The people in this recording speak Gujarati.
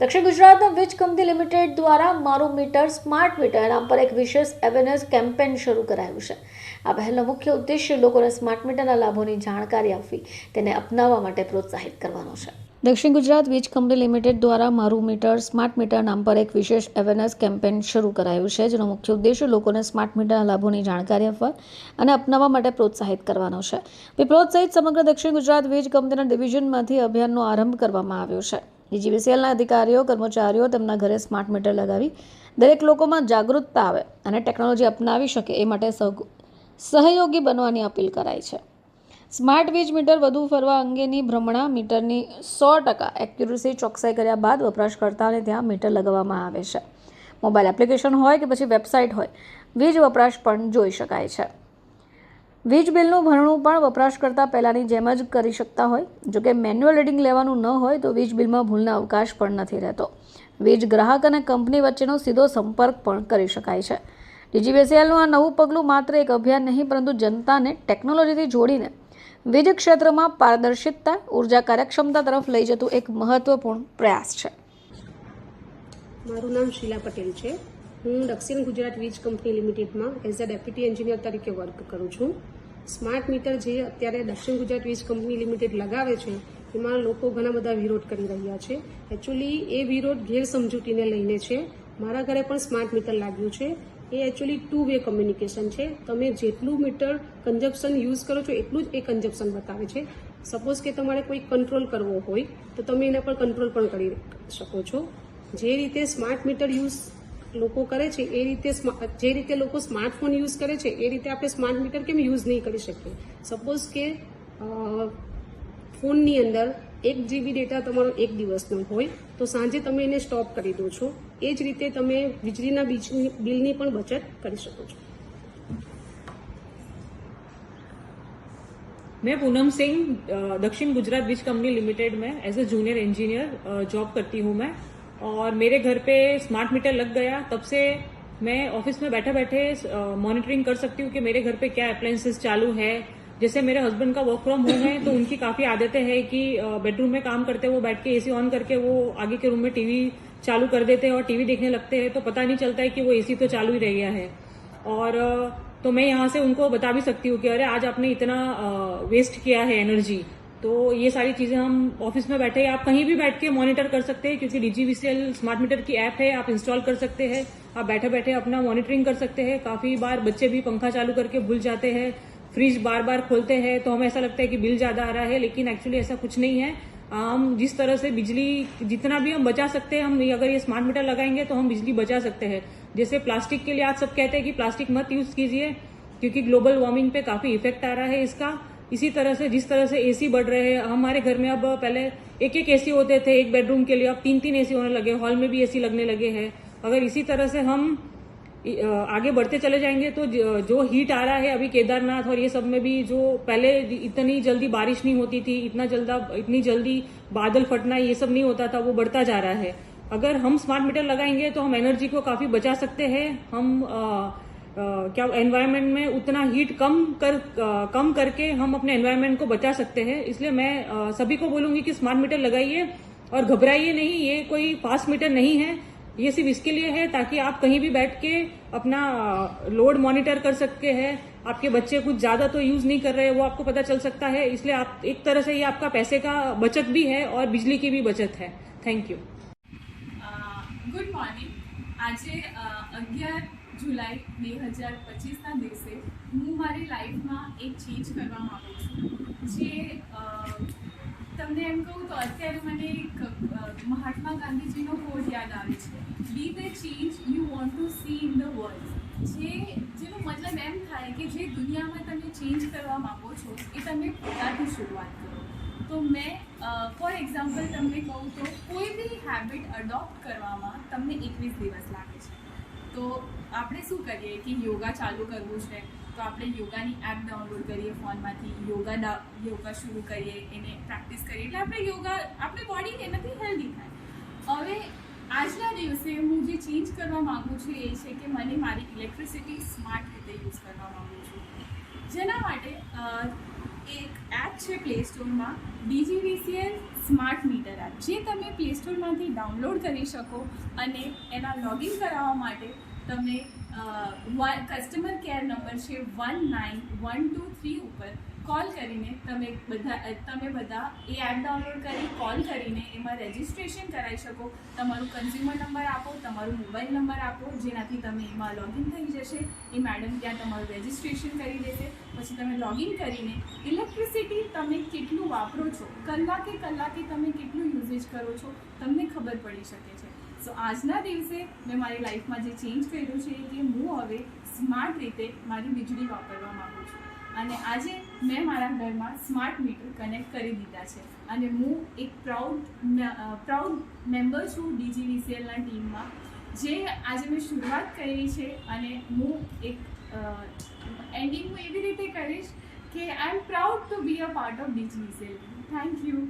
દક્ષિણ ગુજરાતના વીજ કંપની લિમિટેડ દ્વારા મારું મીટર સ્માર્ટ મીટર નામ પર એક વિશેષ અવેરનેસ કેમ્પેન શરૂ કરાયું છે. આ પહેલનો મુખ્ય ઉદ્દેશ્ય લોકોને સ્માર્ટ મીટરના લાભોની જાણકારી આપવી, તેને અપનાવવા માટે પ્રોત્સાહિત કરવાનો છે. દક્ષિણ ગુજરાત વીજ કંપની લિમિટેડ દ્વારા મારું મીટર સ્માર્ટ મીટર નામ પર એક વિશેષ અવેરનેસ કેમ્પેન શરૂ કરાયું છે, જેનો મુખ્ય ઉદ્દેશ્ય લોકોને સ્માર્ટ મીટરના લાભોની જાણકારી આપવા અને અપનાવવા માટે પ્રોત્સાહિત કરવાનો છે. વિપ્રોત સહિત સમગ્ર દક્ષિણ ગુજરાત વીજ કંપનીના ડિવિઝનમાંથી અભિયાનનો આરંભ કરવામાં આવ્યો છે. ડીજીવીસીએલના અધિકારીઓ, કર્મચારીઓ તેમના ઘરે સ્માર્ટ મીટર લગાવી દરેક લોકોમાં જાગૃતતા આવે અને ટેકનોલોજી અપનાવી શકે એ માટે સહયોગી બનવાની અપીલ કરાઈ છે. સ્માર્ટ વીજ મીટર વધુ ફરવા અંગેની ભ્રમણા મીટરની સો ટકા એક્યુરસી ચોકસાઈ કર્યા બાદ વપરાશકર્તાને ત્યાં મીટર લગાવવામાં આવે છે. મોબાઈલ એપ્લિકેશન હોય કે પછી વેબસાઇટ હોય, વીજ વપરાશ પણ જોઈ શકાય છે. વીજ બિલનું ભરણું પણ વપરાશકર્તા પહેલાંની જેમ જ કરી શકતા હોય. જોકે મેન્યુઅલ રીડિંગ લેવાનું ન હોય તો વીજ બિલમાં ભૂલનો અવકાશ પણ નથી રહેતો. વીજ ગ્રાહક અને કંપની વચ્ચેનો સીધો સંપર્ક પણ કરી શકાય છે. ડીજીબીસીએલનું આ નવું પગલું માત્ર એક અભિયાન નહીં, પરંતુ જનતાને ટેકનોલોજીથી જોડીને વીજ ક્ષેત્રમાં પારદર્શિતતા, ઊર્જા કાર્યક્ષમતા તરફ લઈ જતું એક મહત્વપૂર્ણ પ્રયાસ છે. મારું નામ શીલા પટેલ છે. હું દક્ષિણ ગુજરાત વીજ કંપની લિમિટેડમાં એઝ અ ડેપ્યુટી એન્જિનિયર તરીકે વર્ક કરું છું. સ્માર્ટ મીટર જે અત્યારે દક્ષિણ ગુજરાત વીજ કંપની લિમિટેડ લગાવે છે, એમાં લોકો ઘણા બધા વિરોધ કરી રહ્યા છે. એકચ્યુઅલી એ વિરોધ ગેરસમજૂતીને લઈને છે. મારા ઘરે પણ સ્માર્ટ મીટર લાગ્યું છે. એ એકચ્યુઅલી ટુ વે કમ્યુનિકેશન છે. તમે જેટલું મીટર કન્ઝપ્શન યુઝ કરો છો, એટલું જ એ કન્ઝપ્શન બતાવે છે. સપોઝ કે તમારે કોઈ કંટ્રોલ કરવો હોય, તો તમે એના પર કંટ્રોલ પણ કરી શકો છો. જે રીતે સ્માર્ટ મીટર યુઝ લોકો કરે છે એ રીતે સ્મા- જે રીતે લોકો સ્માર્ટફોન યુઝ કરે છે એ રીતે આપણે સ્માર્ટ મીટર કેમ યુઝ નહીં કરી શકીએ સપોઝ કે અ, ફોનની અંદર એક જીબી ડેટા તમારો એક દિવસનો હોય તો સાંજે તમે એને સ્ટોપ કરી દો છો એ જ રીતે તમે વીજળીના બીજની- બિલની પણ બચત કરી શકો છો मैं पूनम सिंह अ, दक्षिण गुजरात बीज कंपनी लिमिटेड में as a junior engineer job करती हूँ मैं और मेरे घर पे स्मार्ट मीटर लग गया। तब से मैं ऑफ़िस में बैठे बैठे मॉनिटरिंग कर सकती हूँ कि मेरे घर पे क्या अप्लायंसेस चालू है। जैसे मेरे हस्बैंड का वर्क फ्रॉम होम है तो उनकी काफ़ी आदतें हैं कि बेडरूम में काम करते वो बैठ के एसी ऑन करके वो आगे के रूम में टीवी चालू कर देते हैं और टीवी देखने लगते हैं तो पता नहीं चलता है कि वो एसी तो चालू ही रह गया है। और तो मैं यहाँ से उनको बता भी सकती हूँ कि अरे आज आपने इतना वेस्ट किया है एनर्जी तो ये सारी चीज़ें हम ऑफ़िस में बैठे, आप कहीं भी बैठ के मॉनिटर कर सकते हैं, क्योंकि डीजीवीसीएल स्मार्ट मीटर की ऐप है, आप इंस्टॉल कर सकते हैं, आप बैठे बैठे अपना मॉनिटरिंग कर सकते हैं। काफ़ी बार बच्चे भी पंखा चालू करके भूल जाते हैं फ्रिज बार बार खोलते हैं तो हमें ऐसा लगता है कि बिल ज़्यादा आ रहा है, लेकिन एक्चुअली ऐसा कुछ नहीं है। हम जिस तरह से बिजली, जितना भी हम बचा सकते हैं, हम अगर ये स्मार्ट मीटर लगाएँगे तो हम बिजली बचा सकते हैं। जैसे प्लास्टिक के लिए आज सब कहते हैं कि प्लास्टिक मत यूज़ कीजिए, क्योंकि ग्लोबल वार्मिंग पे काफ़ी इफ़ेक्ट आ रहा है इसका। इसी तरह से जिस तरह से एसी बढ़ रहे हैं हमारे घर में अब पहले एक एक एसी होते थे एक बेडरूम के लिए अब तीन तीन एसी होने लगे हॉल में भी एसी लगने लगे हैं। अगर इसी तरह से हम आगे बढ़ते चले जाएँगे तो जो हीट आ रहा है अभी केदारनाथ और ये सब में भी जो पहले इतनी जल्दी बारिश नहीं होती थी इतना जल्दा इतनी जल्दी बादल फटना ये सब नहीं होता था वो बढ़ता जा रहा है। अगर हम स्मार्ट मीटर लगाएँगे तो हम एनर्जी को काफ़ी बचा सकते हैं हम अ, क्या एनवायरनमेंट में उतना हीट कम कर कम करके हम अपने एनवायरनमेंट को बचा सकते हैं? इसलिए मैं सभी को बोलूँगी कि स्मार्ट मीटर लगाइए और घबराइए नहीं, ये कोई फास्ट मीटर नहीं है। ये सिर्फ़ इसके लिए है ताकि आप कहीं भी बैठ के अपना लोड मॉनिटर कर सकते हैं। आपके बच्चे कुछ ज़्यादा तो यूज़ नहीं कर रहे, वो आपको पता चल सकता है। इसलिए आप एक तरह से ये आपका पैसे का बचत भी है और बिजली की भी बचत है। थैंक यू गुड मॉर्निंग आज अगर જુલાઈ બે હજાર પચીસના દિવસે હું મારી લાઈફમાં એક ચેન્જ કરવા માગું છું. જે તમને એમ કહું તો અત્યારે મને એક મહાત્મા ગાંધીજીનો કોડ યાદ આવે છે. Be the change you want to see in the world જે, જેનો મતલબ એમ થાય કે જે દુનિયામાં તમે ચેન્જ કરવા માગો છો એ તમે પોતાથી શરૂઆત કરો. તો મેં ફોર એક્ઝામ્પલ તમને કહું તો કોઈ બી હેબિટ અડોપ્ટ કરવામાં તમને એકવીસ દિવસ લાગે છે. તો આપણે શું કરીએ કે યોગા ચાલુ કરવું છે? તો આપણે યોગાની એપ ડાઉનલોડ કરીએ ફોનમાંથી, યોગા યોગા શરૂ કરીએ, એને પ્રેક્ટિસ કરીએ. એટલે આપણે યોગા, આપણી બોડી એનાથી હેલ્ધી થાય. હવે આજના દિવસે હું જે ચેન્જ કરવા માગું છું એ છે કે મને મારી ઇલેક્ટ્રિસિટી સ્માર્ટ રીતે યુઝ કરવા માગું છું. જેના માટે એક એપ છે પ્લે સ્ટોરમાં ડીજીવીસીએલ સ્માર્ટ મીટર એપ જે તમે પ્લે સ્ટોરમાંથી ડાઉનલોડ કરી શકો અને એના લોગિન કરાવવા માટે તમે કસ્ટમર કેર નંબર છે one nine one two three ઉપર કોલ કરીને તમે બધા તમે બધા એ એપ ડાઉનલોડ કરી કોલ કરીને એમાં રજિસ્ટ્રેશન કરાવી શકો. તમારું કન્ઝ્યુમર નંબર આપો, તમારો મોબાઈલ નંબર આપો, જેનાથી તમે એમાં લોગિન થઈ જશે. એ મેડમ ત્યાં તમારું રજિસ્ટ્રેશન કરી દેશે. પછી તમે લોગિન કરીને ઇલેક્ટ્રિસિટી તમે કેટલું વાપરો છો, કલાકે કલાકે તમે કેટલું યુઝેજ કરો છો, તમને ખબર પડી શકે છે. સો આજના દિવસે મેં મારી લાઈફમાં જે ચેન્જ કર્યું છે કે હું હવે સ્માર્ટ રીતે મારી વીજળી વાપરવા માગું છું. અને આજે મેં મારા ઘરમાં સ્માર્ટ મીટર કનેક્ટ કરી દીધા છે. અને હું એક પ્રાઉડ પ્રાઉડ મેમ્બર છું ડીજીવીસીએલના ટીમમાં. જે આજે મેં શરૂઆત કરી છે અને હું એક એન્ડિંગ હું એવી રીતે કરીશ કે I am proud to be a part of DGVCL. Thank you